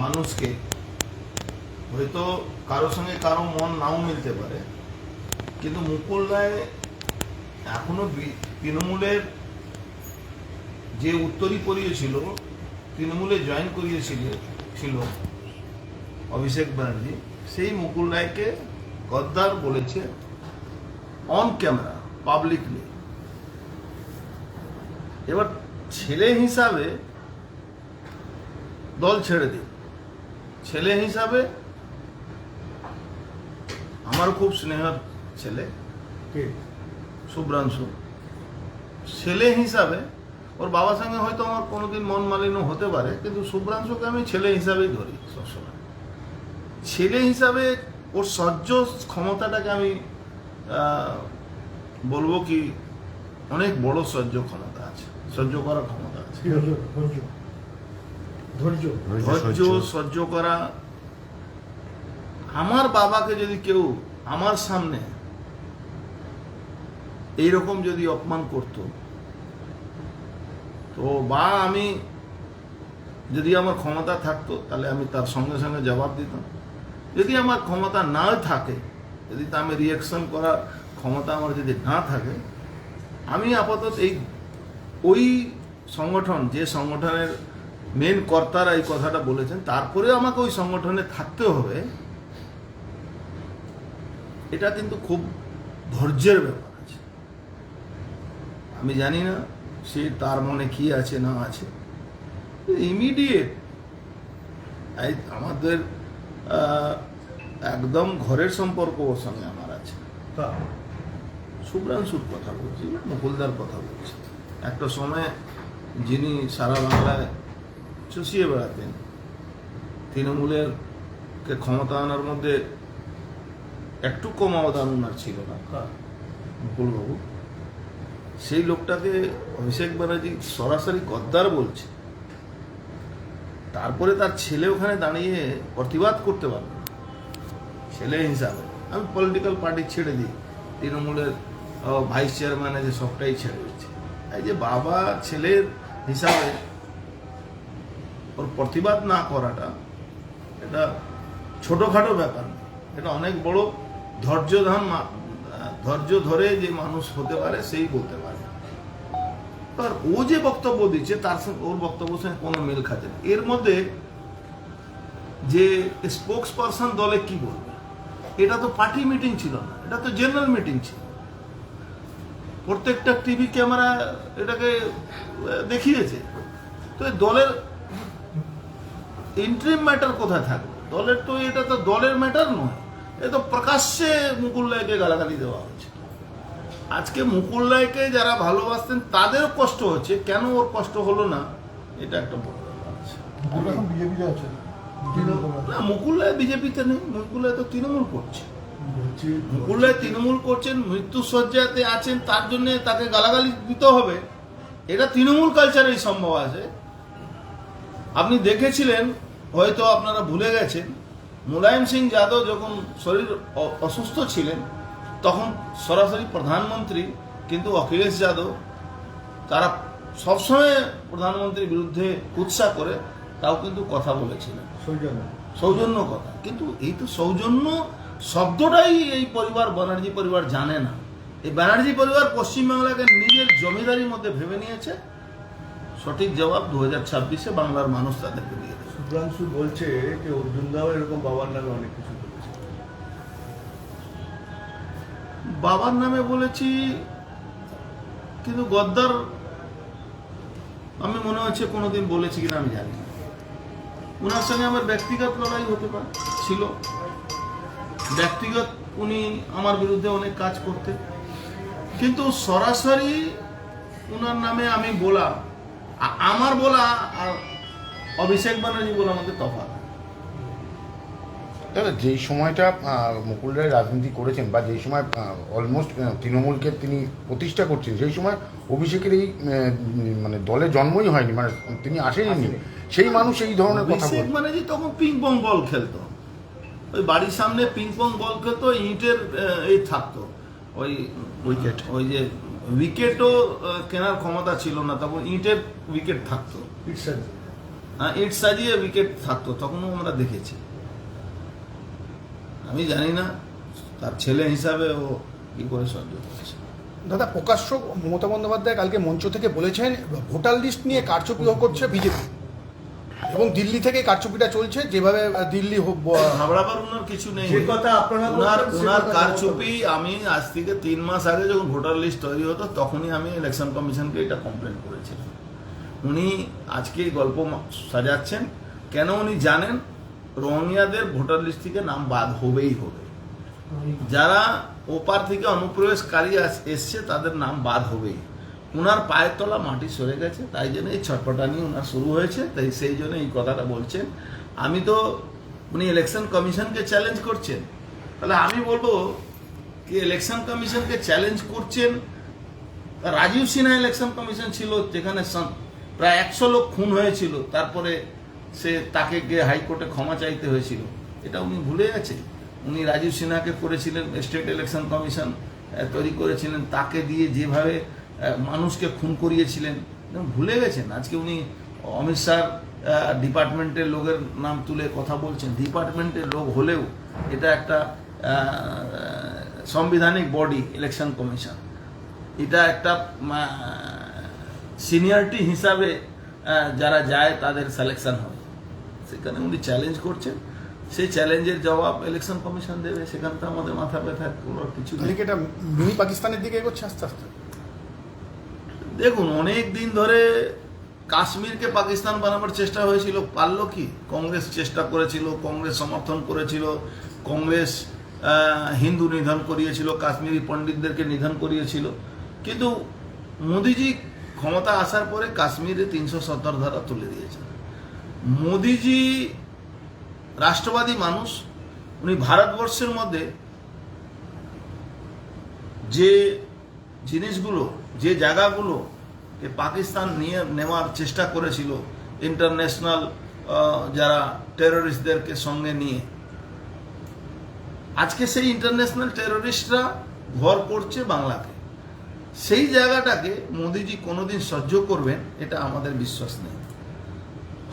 মানুষকে হয়তো কারোর সঙ্গে কারও মন নাও মিলতে পারে, কিন্তু মুকুল রায় এখনও তৃণমূলের যে উত্তরী করিয়েছিল, তৃণমূলে জয়েন করিয়েছিল, ছিল অভিষেক ব্যানার্জি, সেই মুকুল রায়কে গদ্দার বলেছে অন ক্যামেরা পাবলিকলি এবার ছেলে হিসাবে দল ছেড়ে দিন ছেলে হিসাবে আমার খুব স্নেহের ছেলে শুভ্রাংশু। ছেলে হিসাবে ওর বাবার সঙ্গে হয়তো আমার কোনোদিন মন মালিন্য হতে পারে কিন্তু শুভ্রাংশুকে আমি ছেলে হিসাবেই ধরি সবসময়। ছেলে হিসাবে ওর সহ্য ক্ষমতাটাকে আমি বলব কি অনেক বড় সহ্য ক্ষমতা আছে সহ্য করার ক্ষমতা আছে। ধৈর্য। সহ্য। করা। আমার বাবাকে যদি কেউ আমার সামনে এইরকম যদি অপমান করত তো বা আমি যদি আমার ক্ষমতা থাকতো তাহলে আমি তার সঙ্গে সঙ্গে জবাব দিতাম। যদি আমার ক্ষমতা না থাকে যদি তা আমি রিয়াকশন করার ক্ষমতা আমার যদি না থাকে আমি আপাতত এই ওই সংগঠন যে সংগঠনের মেন কর্তারা এই কথাটা বলেছেন তারপরে আমাকে ওই সংগঠনে থাকতে হবে। এটা কিন্তু খুব ধৈর্যের ব্যাপার আছে। আমি জানি না সে তার মনে কি আছে না আছে। ইমিডিয়েট আমাদের আহ, একদম ঘরের সম্পর্ক ওর সঙ্গে আমার আছে। তা? শুভ্রাংশুর কথা বলছি মুকুলদার কথা বলছি। একটা সময় যিনি সারা বাংলায় চষিয়ে বেড়াতেন। তৃণমূলের কে ক্ষমতা আনার মধ্যে একটু কম অবদান ওনার ছিল না। তা মুকুলবাবু সেই লোকটাকে অভিষেক ব্যানার্জি সরাসরি গদ্দার বলছে। তারপরে তার ছেলে ওখানে দাঁড়িয়ে প্রতিবাদ করতে পারবে ছেলে হিসাবে। আমি পলিটিক্যাল পার্টি ছেড়ে দিই। তৃণমূলের ভাইস চেয়ারম্যান আছে সবটাই ছেড়ে দিচ্ছে। এই যে বাবা ছেলের হিসাবে ওর প্রতিবাদ না করাটা এটা ছোটোখাটো ব্যাপার। এটা অনেক বড় ধৈর্য ধান ধৈর্য ধরে যে মানুষ হতে পারে, সেই বলতে পারে। আর ও যে বক্তব্য দিচ্ছে, তার সঙ্গে ওর বক্তব্যের সঙ্গে কোনো মিল খাচ্ছে এর মধ্যে যে স্পোক্স পারসন দলে কি বলবে? এটা তো পার্টি মিটিং ছিল না, এটা তো জেনারেল মিটিং ছিল। প্রত্যেকটা টিভি ক্যামেরা এটাকে দেখিয়েছে। তো দলের ইন্টারিম ম্যাটার কোথায় থাকবে? দলের তো এটা তো দলের ম্যাটার নয়। এ তো প্রকাশ্যে মুকুল রায়কে গালাগালি দেওয়া হচ্ছে। আজকে মুকুল রায়কে যারা ভালোবাসতেন তাদেরও কষ্ট হচ্ছে। কেন ওর কষ্ট হলো না? এটা একটা বড় না মুকুল রায় বিজেপিতে নেই মুকুল রায় তো তৃণমূল করছে। মুকুল রায় তৃণমূল করছেন মৃত্যু সজ্জাতে আছেন তার জন্য তাকে গালাগালি দিতে হবে। এটা তৃণমূল কালচারেই সম্ভব আছে। আপনি দেখেছিলেন হয়তো আপনারা ভুলে গেছেন মুলায়ম সিং যাদব যখন শরীর অসুস্থ ছিলেন তখন সরাসরি প্রধানমন্ত্রী কিন্তু অখিলেশ যাদব তারা সবসময় প্রধানমন্ত্রীর বিরুদ্ধে কুৎসা করে তাও কিন্তু কথা বলেছিলেন। সৌজন্য। সৌজন্য কথা। কিন্তু এই তো সৌজন্য শব্দটাই এই পরিবার ব্যানার্জি পরিবার জানে না। এই ব্যানার্জি পরিবার পশ্চিমবাংলাকে নিজের জমিদারির মধ্যে ভেবে নিয়েছে। সঠিক জবাব দু হাজার ছাব্বিশে বাংলার মানুষ তাদেরকে দিয়ে শুভ্রাংশু বলছে যে অর্জুন দাও, এরকম বাবার নামে অনেক কিছু বলেছে। বাবার নামে বলেছি, কিন্তু গদ্দার, আমি মনে হচ্ছে কোনোদিন বলেছি কিনা আমি জানি ওনার সঙ্গে আমার ব্যক্তিগত লড়াই হতে পারে, ছিল। ব্যক্তিগত উনি আমার বিরুদ্ধে অনেক কাজ করতেন। কিন্তু সরাসরি ওনার নামে আমি বলা আমার বলা আর অভিষেক ব্যানার্জি বলে আমাদের তফাৎ। দাদা যেই সময়টা মুকুল রায় রাজনীতি করেছেন বা যেই সময় অলমোস্ট তৃণমূলকে তিনি প্রতিষ্ঠা করছেন সেই সময় অভিষেকের এই মানে দলে জন্মই হয়নি মানে তিনি আসেননি আসেনি। সেই মানুষ এই ধরনের কথা অভিষেক বলছেন ব্যানার্জি তখন পিং পং বল খেলতো। ওই বাড়ির সামনে পিং পং বল খেলতো ইটের এই থাকতো। ওই উইকেট ওই যে উইকেটও কেনার ক্ষমতা ছিল না তখন ইটের উইকেট থাকতো। হ্যাঁ ইট সাজিয়ে উইকেট থাকতো তখনও আমরা দেখেছি। আমি জানি না তার ছেলে হিসাবে ও কি করে সহ্য করেছে। দাদা প্রকাশ্য মমতা বন্দ্যোপাধ্যায় কালকে মঞ্চ থেকে বলেছেন ভোটার লিস্ট নিয়ে কারচুপি করছে বিজেপি। এবং দিল্লি থেকে কারচুপিটা চলছে যেভাবে দিল্লি হো- ব- ঘাবড়াবার ওনার কিছু নেই। যে কথা আপনারা ওনার ওনার কারচুপি আমি আজ থেকে তিন মাস আগে যখন ভোটার লিস্ট তৈরি হতো তখনই আমি ইলেকশন কমিশনকে এটা কমপ্লেন করেছিলাম। উনি আজকে গল্প সাজাচ্ছেন। কেন উনি জানেন? রোহিঙ্গাদের ভোটার লিস্ট থেকে নাম বাদ হবেই হবে। যারা ওপার থেকে অনুপ্রবেশকারী এসছে, তাদের নাম বাদ হবেই। ওনার পায়ের তলা মাটি সরে গেছে, তাই জন্য এই ছটপটানি ওনার শুরু হয়েছে। তাই সেই জন্য এই কথাটা বলছেন। আমি তো, উনি ইলেকশন কমিশনকে চ্যালেঞ্জ করছেন। তাহলে আমি বলব কি ইলেকশন কমিশনকে চ্যালেঞ্জ করছেন? রাজীব সিনহা ইলেকশন কমিশন ছিল, যেখানে প্রায় একশো লোক খুন হয়েছিল। তারপরে সে তাকে গিয়ে হাইকোর্টে ক্ষমা চাইতে হয়েছিল। এটা উনি ভুলে গেছে উনি রাজীব সিনহাকে করেছিলেন, স্টেট ইলেকশন কমিশন তৈরি করেছিলেন। তাকে দিয়ে যেভাবে মানুষকে খুন করিয়েছিলেন ভুলে গেছেন। আজকে উনি অমিত শাহ ডিপার্টমেন্টের লোকের নাম তুলে কথা বলছেন। ডিপার্টমেন্টের লোক হলেও এটা একটা সাংবিধানিক বডি, ইলেকশন কমিশন। এটা একটা সিনিয়রিটি হিসাবে যারা যায় তাদের সিলেকশন হবে। সেখানে উনি চ্যালেঞ্জ করছেন। সেই চ্যালেঞ্জের জবাব ইলেকশন কমিশন দেবে। সেখানে তো আমাদের মাথা ব্যথা কোনো কিছু নেই। এটা মিনি পাকিস্তানের দিকে এগোচ্ছে আস্তে আস্তে? দেখুন অনেক দিন ধরে কাশ্মীরকে পাকিস্তান বানাবার চেষ্টা হয়েছিল। পারল কি? কংগ্রেস চেষ্টা করেছিল কংগ্রেস সমর্থন করেছিল কংগ্রেস হিন্দু নিধন করিয়েছিল কাশ্মীরি পণ্ডিতদেরকে নিধন করিয়েছিল। কিন্তু মোদিজি ক্ষমতা আসার পরে কাশ্মীরে তিনশো সত্তর ধারা তুলে দিয়েছেন। মোদিজি রাষ্ট্রবাদী মানুষ, উনি ভারতবর্ষের মধ্যে যে জিনিসগুলো, যে জায়গাগুলো পাকিস্তান নিয়ে নেওয়ার চেষ্টা করেছিল ইন্টারন্যাশনাল যারা টেররিস্টদেরকে সঙ্গে নিয়ে, আজকে সেই ইন্টারন্যাশনাল টেররিস্টরা ঘর করছে বাংলাকে। সেই জায়গাটাকে মোদিজি কোনোদিন সহ্য করবেন এটা আমাদের বিশ্বাস নেই।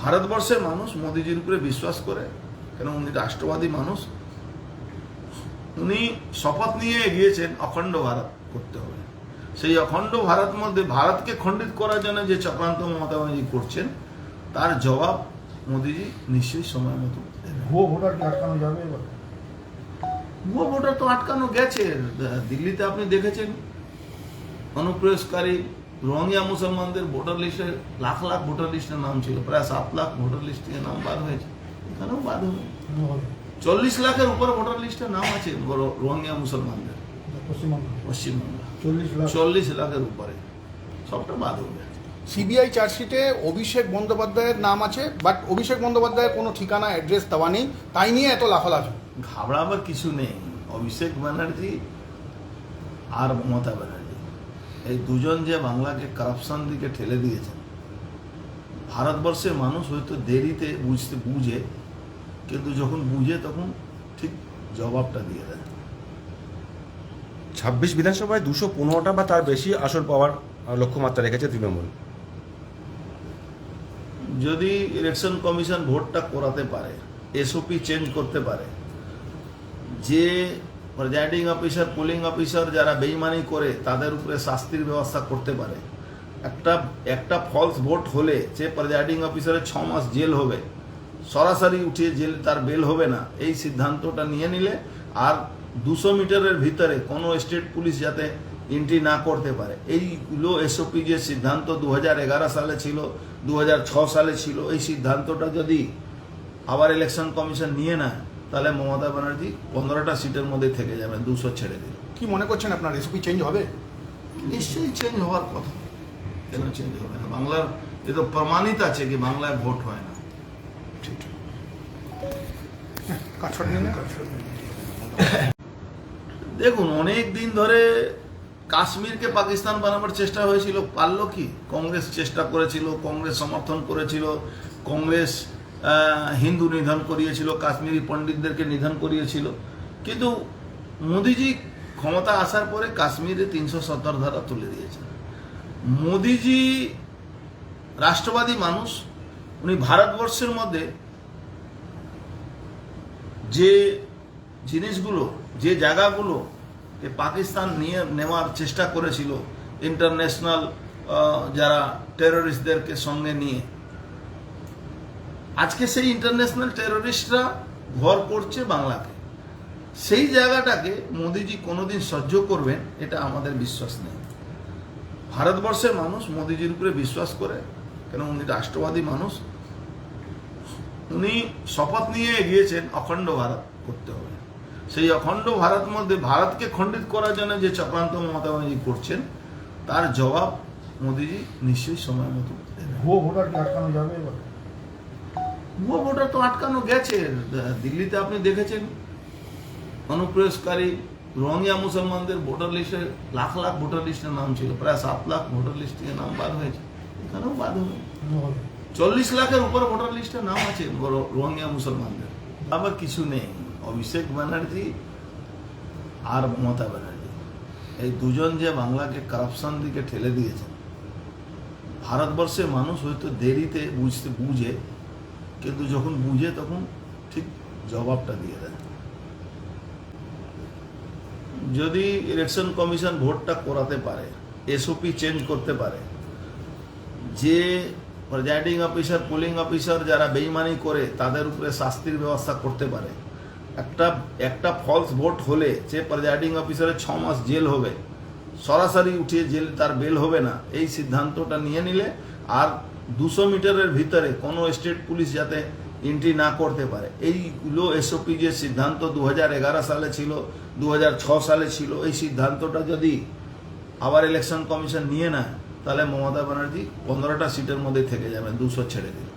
ভারতবর্ষের মানুষ মোদিজির উপরে বিশ্বাস করে কেন উনি রাষ্ট্রবাদী মানুষ। উনি শপথ নিয়ে এগিয়েছেন অখণ্ড ভারত করতে হবে। সেই অখণ্ড ভারত মধ্যে ভারতকে খণ্ডিত করার জন্য যে চক্রান্ত মমতা ব্যানার্জি করছেন তার জবাব মোদিজি নিশ্চয়ই সময় মতো ভুয়ো ভোটারকে আটকানো যাবে ভুয়ো ভোটার তো আটকানো গেছে। দিল্লিতে আপনি দেখেছেন অনুপ্রবেশকারী রোহিঙ্গা মুসলমানদের ভোটার লিস্টে লাখ লাখ ভোটার লিস্টের নাম ছিল প্রায় সাত লাখ ভোটার লিস্ট থেকে নাম বাদ হয়েছে। এখানেও বাদ হবে চল্লিশ লাখের উপর ভোটার লিস্টে নাম আছে রোহিঙ্গা মুসলমানদের। পশ্চিমবঙ্গ। চল্লিশ লাখের উপরে। সবটা বাদ হবে সিবিআই চার্জশিটে অভিষেক বন্দ্যোপাধ্যায়ের নাম আছে বাট অভিষেক বন্দ্যোপাধ্যায়ের কোনো ঠিকানা অ্যাড্রেস দেওয়া নেই। তাই নিয়ে এত লাফালাফি। ঘাবড়াবার কিছু নেই। অভিষেক ব্যানার্জি আর মমতা ব্যানার্জি। এই দুজন যে বাংলাকে কারাপশন দিকে ঠেলে দিয়েছেন ভারতবর্ষের মানুষ হয়তো দেরিতে বুঝতে বুঝে কিন্তু যখন বুঝে তখন ঠিক জবাবটা দিয়ে দেয়। ছাব্বিশ বিধানসভায় দুশো পনেরোটা বা তার বেশি আসন পাওয়ার লক্ষ্যমাত্রা রেখেছে তৃণমূল। যদি ইলেকশন কমিশন ভোটটা করাতে পারে এসওপি চেঞ্জ করতে পারে যে প্রেজাইডিং অফিসার পোলিং অফিসার যারা বেইমানি করে, তাদের উপরে শাস্তির ব্যবস্থা করতে পারে। একটা একটা ফলস ভোট হলে যে প্রেজাইডিং অফিসারের ছ মাস জেল হবে, সরাসরি উঠিয়ে জেল, তার বেল হবে না। এই সিদ্ধান্তটা নিয়ে নিলে আর দুশো মিটারের ভিতরে কোনো স্টেট পুলিশ যাতে এন্ট্রি না করতে পারে। এইগুলো এসওপি যে সিদ্ধান্ত দু হাজার এগারো সালে ছিল দু সালে ছিল, এই সিদ্ধান্তটা যদি আবার ইলেকশন কমিশন নিয়ে নেয় তাহলে মমতা ব্যানার্জি পনেরোটা সিটের মধ্যে থেকে যাবেন দুশো ছেড়ে দিল কি মনে করছেন আপনার? রেসিপি চেঞ্জ হবে? নিশ্চয়ই চেঞ্জ হওয়ার কথা। কেন চেঞ্জ হবে না? বাংলার এ তো প্রমাণিত আছে কি বাংলায় ভোট হয় না। কাঠছট দেখুন অনেক দিন ধরে কাশ্মীরকে পাকিস্তান বানাবার চেষ্টা হয়েছিল পারল কি? কংগ্রেস চেষ্টা করেছিল কংগ্রেস সমর্থন করেছিল কংগ্রেস হিন্দু নিধন করিয়েছিল, কাশ্মীরি পণ্ডিতদেরকে নিধন করিয়েছিল। কিন্তু মোদিজি ক্ষমতা আসার পরে কাশ্মীরে তিনশো সত্তর ধারা তুলে দিয়েছেন। মোদিজি রাষ্ট্রবাদী মানুষ, উনি ভারতবর্ষের মধ্যে যে জিনিসগুলো, যে জায়গাগুলো পাকিস্তান নিয়ে নেওয়ার চেষ্টা করেছিল ইন্টারন্যাশনাল যারা টেররিস্টদেরকে সঙ্গে নিয়ে আজকে সেই ইন্টারন্যাশনাল টেররিস্টরা ভর করছে বাংলাকে। সেই জায়গাটাকে মোদিজি কোনোদিন সহ্য করবেন, এটা আমাদের বিশ্বাস নেই। ভারতবর্ষের মানুষ মোদিজির উপরে বিশ্বাস করে, কেন উনি রাষ্ট্রবাদী মানুষ। উনি শপথ নিয়ে এগিয়েছেন অখণ্ড ভারত করতে হবে। সেই অখণ্ড ভারত মধ্যে ভারতকে খণ্ডিত করার জন্য যে চক্রান্ত মমতা ব্যানার্জি করছেন, তার জবাব মোদিজি নিশ্চয়ই সময় মতো ভুয়ো ভোটারকে আটকানো যাবে এবার? ভুয়ো ভোটার তো আটকানো গেছে। দিল্লিতে আপনি দেখেছেন, অনুপ্রবেশকারী রোহিঙ্গা মুসলমানদের ভোটার লিস্টে লাখ লাখ ভোটার লিস্টের নাম ছিল, প্রায় সাত লাখ ভোটার লিস্ট থেকে নাম বাদ হয়েছে। এখানেও বাদ হবে। চল্লিশ লাখের উপরে ভোটার লিস্টে নাম আছে রোহিঙ্গা মুসলমানদের। আবার কিছু নেই। অভিষেক ব্যানার্জি আর মমতা ব্যানার্জি। এই দুজন যে বাংলাকে কারাপশন দিকে ঠেলে দিয়েছেন, ভারতবর্ষের মানুষ হয়তো দেরিতে বুঝতে, বুঝে কিন্তু যখন বুঝে তখন ঠিক জবাবটা দিয়ে দেয়। যদি ইলেকশন কমিশন ভোটটা করাতে পারে এসওপি চেঞ্জ করতে পারে, যে প্রেজাইডিং অফিসার পোলিং অফিসার যারা বেইমানি করে তাদের উপরে শাস্তির ব্যবস্থা করতে পারে, একটা একটা ফলস ভোট হলে যে প্রেজাইডিং অফিসারের ছ মাস জেল হবে, সরাসরি উঠিয়ে জেল, তার বেল হবে না, এই সিদ্ধান্তটা নিয়ে নিলে আর দুশো মিটারের ভিতরে কোনো স্টেট পুলিশ যাতে এন্ট্রি না করতে পারে। এইগুলো এসওপি যে সিদ্ধান্ত দু হাজার এগারো সালে ছিল দু সালে ছিল, এই সিদ্ধান্তটা যদি আবার ইলেকশন কমিশন নিয়ে নেয়, তাহলে মমতা ব্যানার্জি পনেরোটা সিটের মধ্যে থেকে যাবে দুশো ছেড়ে দিল।